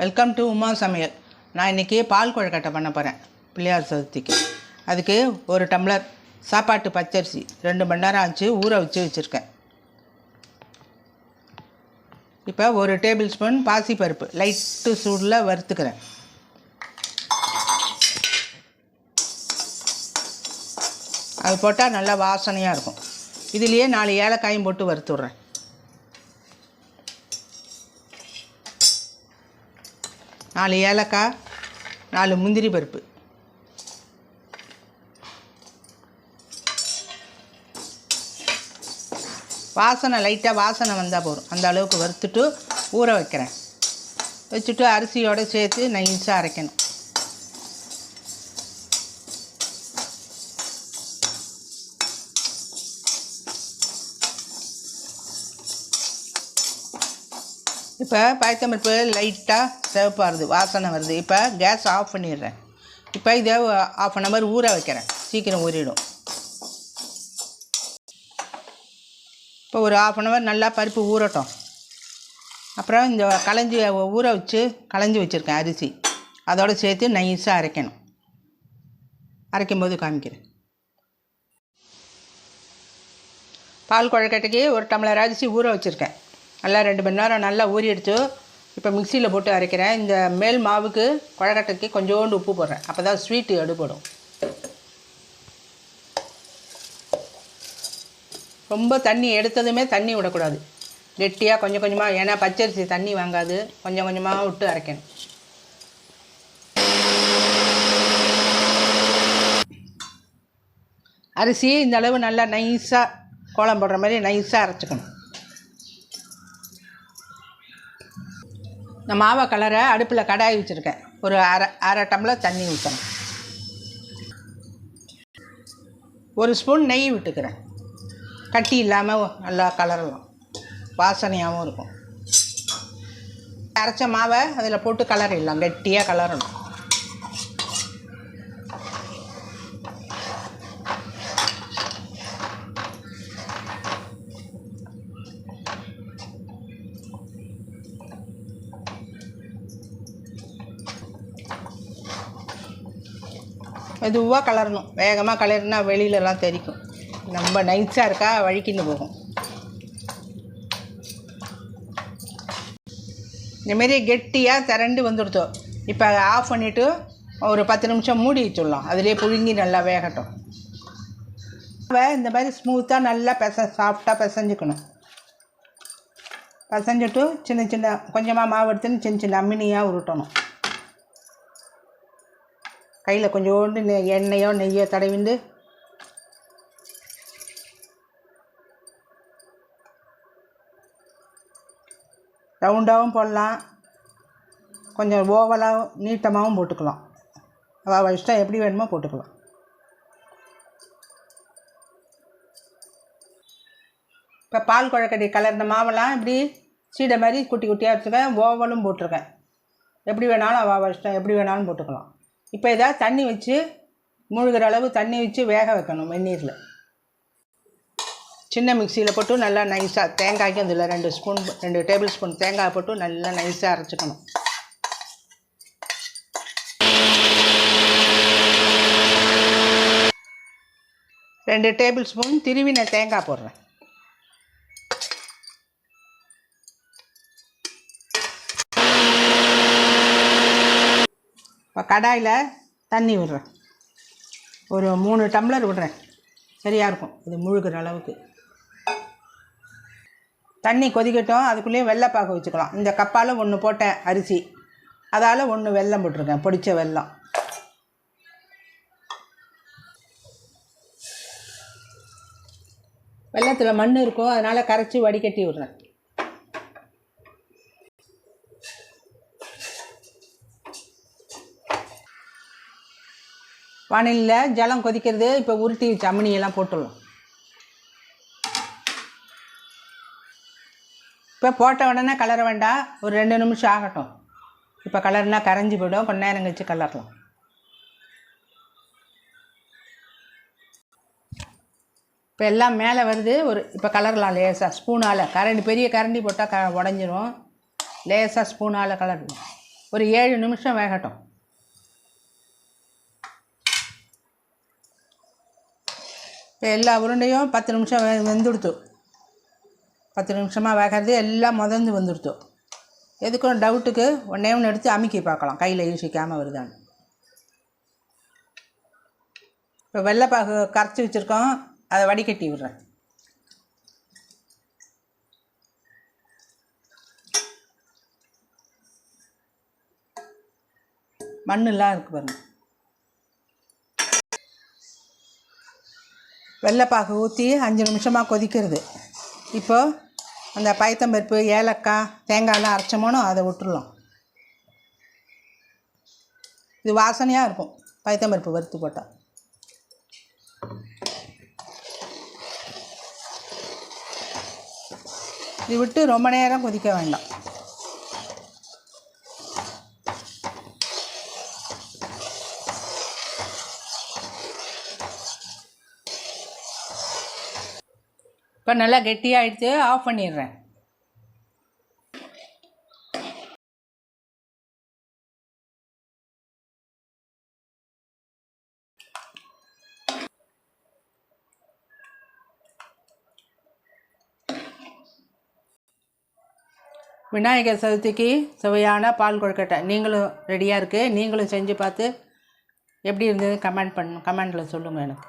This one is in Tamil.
வெல்கம் டு உமா சமையல். நான் இன்றைக்கி பால் கொழுக்கட்டை பண்ண போகிறேன் பிள்ளையார் சதுர்த்திக்கு. அதுக்கு ஒரு டம்ளர் சாப்பாட்டு பச்சரிசி ரெண்டு மணி நேரம் ஆச்சு ஊற வச்சு வச்சுருக்கேன். இப்போ ஒரு டேபிள் ஸ்பூன் பாசிப்பருப்பு. லைட்டு சூடில் வறுத்துக்கிறேன். அது போட்டால் நல்லா வாசனையாக இருக்கும். இதுலேயே நாலு ஏலக்காயும் போட்டு வறுத்து நாலு ஏலக்காய் நாலு முந்திரி பருப்பு. வாசனை லைட்டாக வாசனை வந்தால் போதும். அந்த அளவுக்கு வறுத்துட்டு ஊற வைக்கிறேன். வச்சுட்டு அரிசியோடு சேர்த்து நைஸாக அரைக்கணும். இப்போ பயத்தம்பருப்பு லைட்டாக சிவப்பாருது வாசனை வருது. இப்போ கேஸ் ஆஃப் பண்ணிடுறேன். இப்போ இதை ஆஃப் அன் ஹவர் ஊற வைக்கிறேன். சீக்கிரம் ஊறிடும். இப்போ ஒரு ஆஃப் அன் ஹவர் நல்லா பருப்பு ஊறட்டும். அப்புறம் இந்த களைஞ்சி ஊற வச்சு களைஞ்சி வச்சுருக்கேன் அரிசி. அதோடு சேர்த்து நைஸாக அரைக்கணும். அரைக்கும் போது காமிக்கிறேன். பால் குழக்கட்டைக்கு ஒரு டம்ளர் அரிசி ஊற வச்சுருக்கேன். நல்லா ரெண்டு மணி நேரம் நல்லா ஊறி எடுத்து இப்போ மிக்சியில் போட்டு அரைக்கிறேன். இந்த மேல் மாவுக்கு குழக்கட்டைக்கு கொஞ்சோண்டு உப்பு போடுறேன். அப்போ தான் ஸ்வீட்டு எடுபடும். ரொம்ப தண்ணி எடுத்ததுமே தண்ணி விடக்கூடாது. கெட்டியாக கொஞ்சம் கொஞ்சமாக ஏன்னா பச்சரிசி தண்ணி வாங்காது. கொஞ்சம் கொஞ்சமாக விட்டு அரைக்கணும். அரிசி இந்த அளவு நல்லா நைஸாக கோலம் போடுற மாதிரி நைஸாக அரைச்சிக்கணும். இந்த மாவை கலரை அடுப்பில் கடாய் வச்சுருக்கேன். ஒரு அரை அரை டம்ளர் தண்ணி ஊற்றணும். ஒரு ஸ்பூன் நெய் விட்டுக்கிறேன். கட்டி இல்லாமல் நல்லா கலரலாம். வாசனையாகவும் இருக்கும். அரைச்ச மாவை அதில் போட்டு கலரிடலாம் கெட்டியாக கலரணும். மெதுவாக கலரணும். வேகமாக கலரினா வெளியிலலாம் தெரிக்கும். ரொம்ப நைஸாக இருக்கா? வழுக்கின்னு போகும். இந்தமாரி கெட்டியாக திரண்டு வந்துடுத்தோம் இப்போ ஆஃப் பண்ணிவிட்டு ஒரு பத்து நிமிஷம் மூடி வச்சுடலாம். அதிலே புழுங்கி நல்லா வேகட்டும். இந்த மாதிரி ஸ்மூத்தாக நல்லா பெச சாஃப்டாக பிசைஞ்சுக்கணும். பிசைஞ்சிட்டு சின்ன சின்ன கொஞ்சமாக மாவு எடுத்துன்னு சின்ன சின்ன அம்மினியாக உருட்டணும். கையில் கொஞ்சோண்டு நெ- எண்ணெயோ நெய்யோ தடவிண்டு. ரவுண்டாகவும் போடலாம். கொஞ்சம் ஓவலாகவும் நீட்டமாகவும் போட்டுக்கலாம். அவள் இஷ்டம் எப்படி வேணுமோ போட்டுக்கலாம். இப்போ பால் குழக்கடி கலர்ந்த மாவெல்லாம் இப்படி சீடை மாதிரி குட்டி குட்டியாக வச்சுருக்கேன். ஓவலும் போட்டிருக்கேன். எப்படி வேணாலும் அவள் இஷ்டம் எப்படி வேணாலும் போட்டுக்கலாம். இப்போ ஏதாவது தண்ணி வச்சு மூழ்கிற அளவு தண்ணி வச்சு வேக வைக்கணும் வெந்நீரில். சின்ன மிக்சியில் போட்டு நல்லா நைஸாக தேங்காய்க்கு அதில் ரெண்டு ஸ்பூன் ரெண்டு டேபிள் ஸ்பூன் தேங்காய் போட்டு நல்லா நைஸாக அரைச்சிக்கணும். ரெண்டு டேபிள் ஸ்பூன் திருவின தேங்காய் போடுறேன். இப்போ கடாயில் தண்ணி விடுறேன். ஒரு மூணு டம்ளர் விடுறேன். சரியாக இருக்கும். இது முழுகிற அளவுக்கு. தண்ணி கொதிக்கட்டும். அதுக்குள்ளேயே வெள்ளைப்பாக்கு வச்சுக்கலாம். இந்த கப்பால் ஒன்று போட்டேன் அரிசி. அதால் ஒன்று வெல்லம் போட்டிருக்கேன். பொடிச்ச வெல்லம். வெள்ளத்தில் மண் இருக்கும். அதனால் கரைச்சி வடிகட்டி விடுறேன். வானிலையில் ஜலம் கொதிக்கிறது. இப்போ உருட்டி வச்ச போட்டுடலாம். இப்போ போட்ட உடனே கலர வேண்டாம். ஒரு ரெண்டு நிமிஷம் ஆகட்டும். இப்போ கலர்னா கரைஞ்சி போயிடும். கொஞ்ச நேரம் கழிச்சு கலரலாம். இப்போ எல்லாம் மேலே வருது. ஒரு இப்போ கலரலாம் லேசாக ஸ்பூனால். கரண்டி பெரிய கரண்டி போட்டால் க உடஞ்சிரும். லேசாக ஸ்பூனால் கலரணும் ஒரு ஏழு நிமிஷம் வேகட்டும். இப்போ எல்லா உருண்டையும் பத்து நிமிஷம் வெ வெந்துடுத்து. பத்து நிமிஷமாக வேகிறது எல்லாம் முதந்து வந்துடுத்து. எதுக்கும் டவுட்டுக்கு ஒன்றே ஒன்று எடுத்து அமுக்கி பார்க்கலாம். கையில் யூசிக்காமல் வருதான்னு. இப்போ வெள்ளைப்பாகு கரைச்சி வச்சுருக்கோம். அதை வடிகட்டி விடுறேன். மண்ணெல்லாம் இருக்குது பாருங்கள் வெள்ளைப்பாகு ஊற்றி அஞ்சு நிமிஷமாக கொதிக்கிறது. இப்போது அந்த பயத்தம்பருப்பு ஏலக்காய் தேங்காயெலாம் அரைச்சோமோனோ அதை விட்டுடலாம் இது வாசனையாக இருக்கும். பயத்தம்பருப்பு வறுத்து போட்டால் இது விட்டு ரொம்ப நேரம் கொதிக்க வேண்டாம். இப்போ நல்லா கெட்டியாகிடுச்சு ஆஃப் பண்ணிடுறேன். விநாயகர் சதுர்த்திக்கு சுவையான பால் கொழுக்கட்டை. நீங்களும் ரெடியாக இருக்குது நீங்களும் செஞ்சு பார்த்து எப்படி இருந்தது கமெண்ட் பண்ணு கமெண்டில் சொல்லுங்கள் எனக்கு.